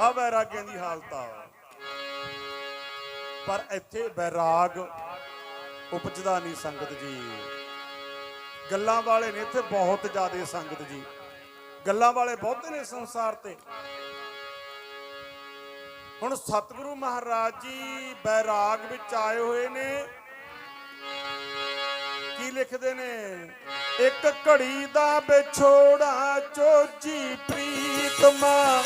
ਆ ਬੈਰਾਗੀਆਂ ਦੀ ਹਾਲਤ ਆ। ਪਰ ਇੱਥੇ ਵੈਰਾਗ ਉਪਜਦਾ ਨਹੀਂ ਸੰਗਤ ਜੀ। ਗੱਲਾਂ ਵਾਲੇ ਨੇ ਇੱਥੇ ਬਹੁਤ ਜ਼ਿਆਦੇ ਸੰਗਤ ਜੀ। ਗੱਲਾਂ ਵਾਲੇ ਬਹੁਤੇ ਨੇ ਸੰਸਾਰ ਤੇ। ਹੁਣ ਸਤਿਗੁਰੂ ਮਹਾਰਾਜ ਜੀ ਬੈਰਾਗ ਵਿੱਚ ਆਏ ਹੋਏ ਨੇ। ਕੀ ਲਿਖਦੇ ਨੇ? ਇੱਕ ਘੜੀ ਦਾ ਵਿਛੋੜਾ ਚੋਜੀ ਪ੍ਰੀਤਮਾ।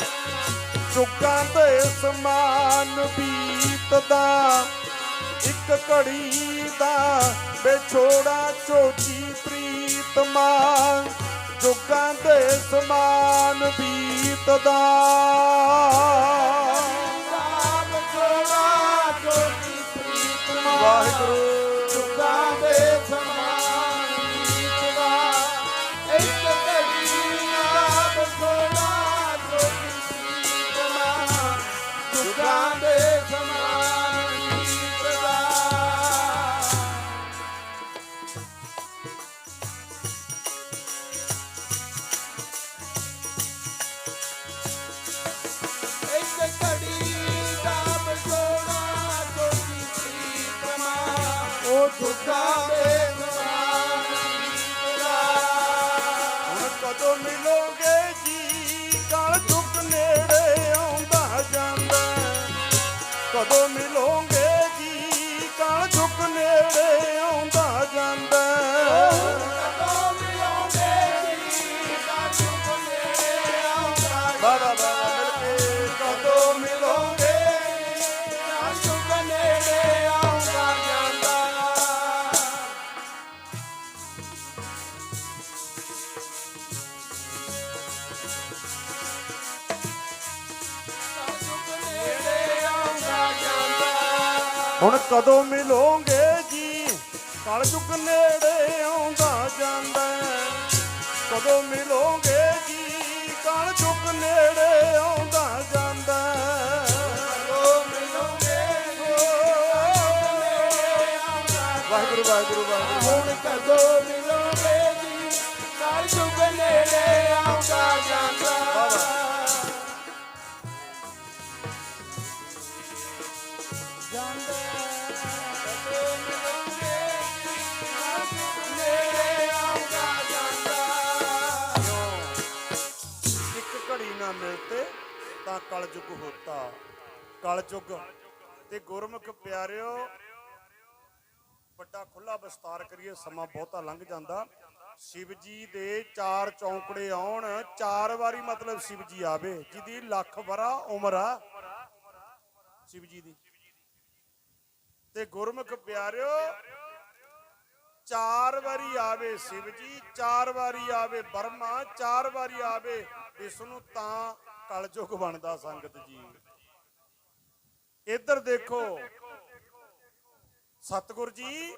ਚੁੱਕਾਂ ਤੇ ਸਮਾਨ ਬੀਤਦਾ। ਇੱਕ ਘੜੀ ਦਾ ਵਿਛੋੜਾ ਚੋਜੀ ਪ੍ਰੀਤਮਾ। ਚੁੱਕਾਂ ਤੇ ਸਮਾਨ ਬੀਤਦਾ। ਉਹ ਦੁੱਖਾਂ ਦੇ ਹੁਣ ਕਦੋਂ ਮਿਲੋਗੇ ਜੀ? ਕਾਲ ਚੁੱਕ ਨੇੜੇ ਆਉਂਦਾ ਜਾਂਦਾ ਕਦੋਂ ਮਿਲੋਗੇ ਜੀ? ਕਾਲ ਚੁੱਕ ਨੇੜੇ ਆਉਂਦਾ ਜਾਂਦਾ। ਹੁਣ ਕਦੋਂ ਮਿਲੋਗੇ ਜੀ? ਕਾਲ ਚੁੱਕ ਨੇੜੇ ਆਉਂਦਾ ਜਾਂਦਾ ਕਦੋਂ ਮਿਲੋਗੇ ਜੀ? ਕਾਲ ਚੁੱਕ ਨੇੜੇ ਆਉਂਦਾ ਜਾਂਦਾ ਵਾਹਿਗੁਰੂ ਵਾਹਿਗੁਰੂ ਵਾਹਿਗੁਰੂ ਹੁਣ ਕਦੋਂ ਮਿਲੋਗੇ ਜੀ? ਕਾਲ ਚੁੱਕ ਨੇੜੇ ਆਉਂਦਾ ਜਾਂਦਾ ਜਾਂਦਾ ਕਲਯੁਗ ਹੋਤਾ, ਕਲਯੁਗ। ਤੇ ਗੁਰਮੁਖ ਪਿਆਰਿਓ, ਵੱਡਾ ਖੁੱਲਾ ਵਿਸਤਾਰ ਕਰੀਏ, ਸਮਾਂ ਬਹੁਤਾ ਲੰਘ ਜਾਂਦਾ। ਸ਼ਿਵ ਜੀ ਦੇ ਚਾਰ ਚੌਂਕੜੇ ਆਉਣ, ਚਾਰ ਵਾਰੀ ਮਤਲਬ ਸ਼ਿਵ ਜੀ ਆਵੇ, ਜਿਹਦੀ ਲੱਖ ਵਰਾ ਉਮਰ ਆ। ਸ਼ਿਵ ਜੀ ਦੀ। ਤੇ ਗੁਰਮੁਖ ਪਿਆਰਿਓ, ਚਾਰ ਵਾਰੀ ਆਵੇ ਸ਼ਿਵ ਜੀ ਚਾਰ ਵਾਰੀ ਆਵੇ ਬਰਮਾ, ਚਾਰ ਵਾਰੀ ਆਵੇ ਵਿਸ਼ਨੂੰ ਤਾਂ ਕਲਯੁਗ ਬਣਦਾ ਸੰਗਤ ਜੀ। ਇੱਧਰ ਦੇਖੋ, ਸਤਿਗੁਰ ਜੀ,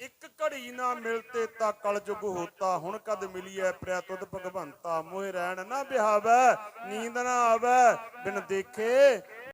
ਇੱਕ ਘੜੀ ਨਾ ਮਿਲਤੇ ਤਾਂ ਕਲਯੁਗ ਹੋਤਾ। ਹੁਣ ਕਦ ਮਿਲੀਐ ਪ੍ਰਿਆ ਤੁਧ ਭਗਵੰਤਾ? ਮੋਹਿ ਰਹਿਣ ਨਾ ਬਿਹਾਵੈ, ਨੀਂਦ ਨਾ ਆਵੈ। ਬਿਨ ਦੇਖੇ